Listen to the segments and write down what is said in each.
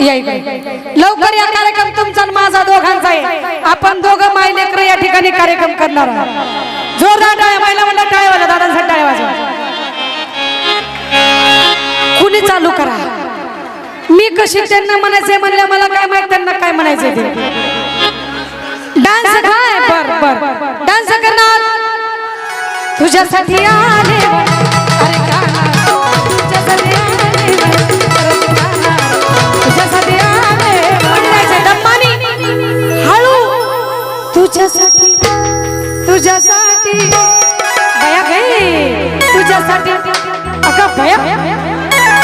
या लवकर या कार्यक्रम तुमचा माझा दोघांचा आहे. आपण दोघं माय लेकर या ठिकाणी कार्यक्रम करणार आहोत. जोरदार टाळ्या महिला म्हणलं टाळ्या वाजा दादांसाठी टाळ्या वाजवा. कुणी चालू करा. मी कशी त्यांना म्हणायचंय म्हणलं मला काय माहीत त्यांना काय म्हणायचंय ते. डान्स काय बर बर. डान्स करणार तुझ्यासाठी आले.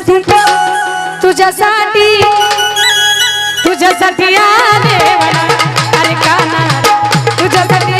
तुझ्यासाठी तुझ्यासाठी तुझ्यासाठी आले अरे काना तुझ्यासाठी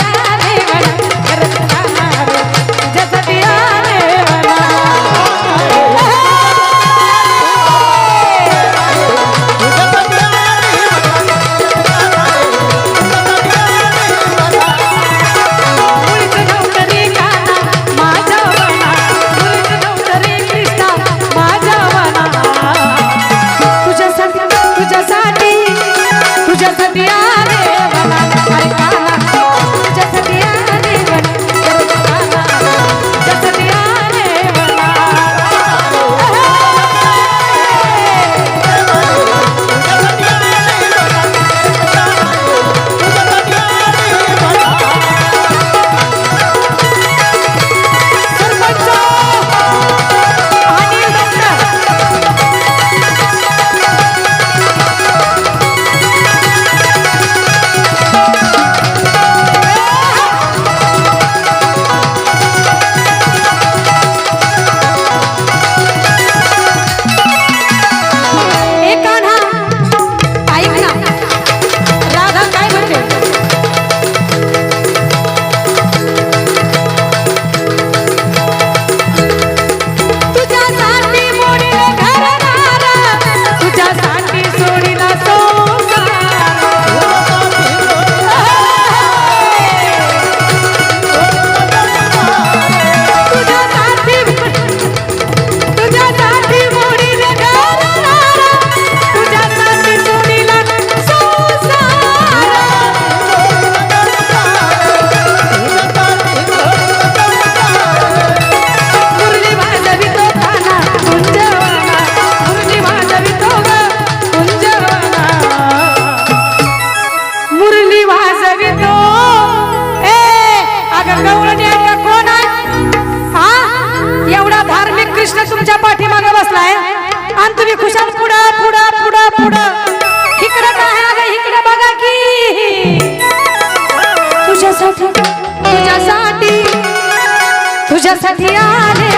तुम्ही खुशाल पुढा पुढा पुढा पुढा. इकडे काय आहे इकडे बघा की. तुझ्यासाठी तुझ्यासाठी तुझ्यासाठी आले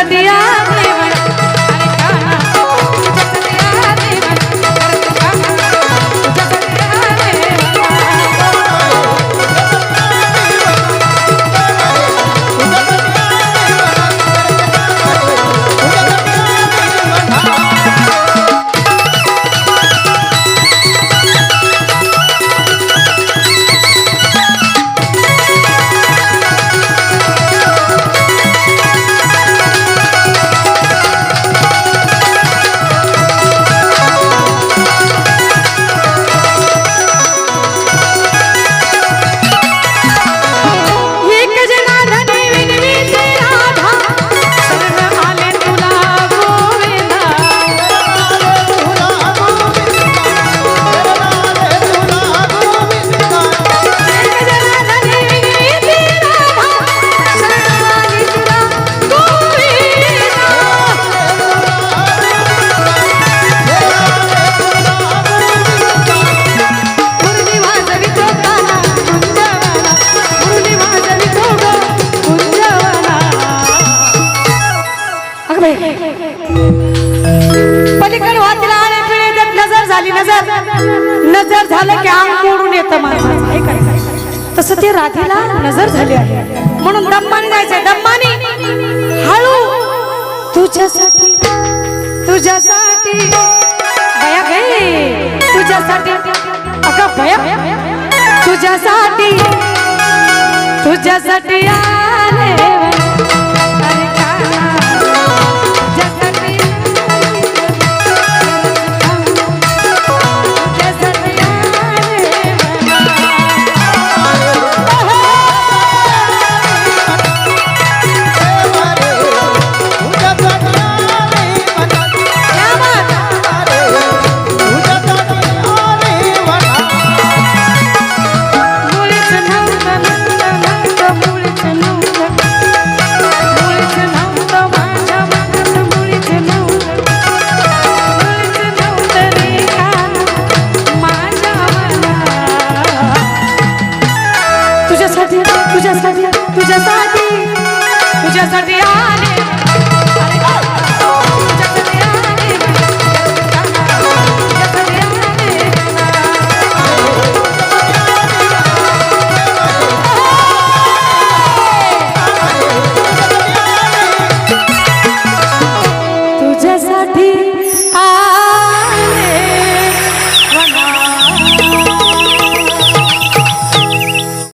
तुझ्यासाठी सुरुवातीला वाचला पिळे देत नजर झाली नजर. नजर झालं की अंग मोडून येतं माझं तसं ते राधेला नजर झाली आहे. म्हणून दम्मानी जायचंय दम्मानी हळू. तुझ्यासाठी तुझ्यासाठी. भया गे. तुझ्यासाठी. अगं भया. तुझ्यासाठी तुझ्यासाठी आले. जस दिया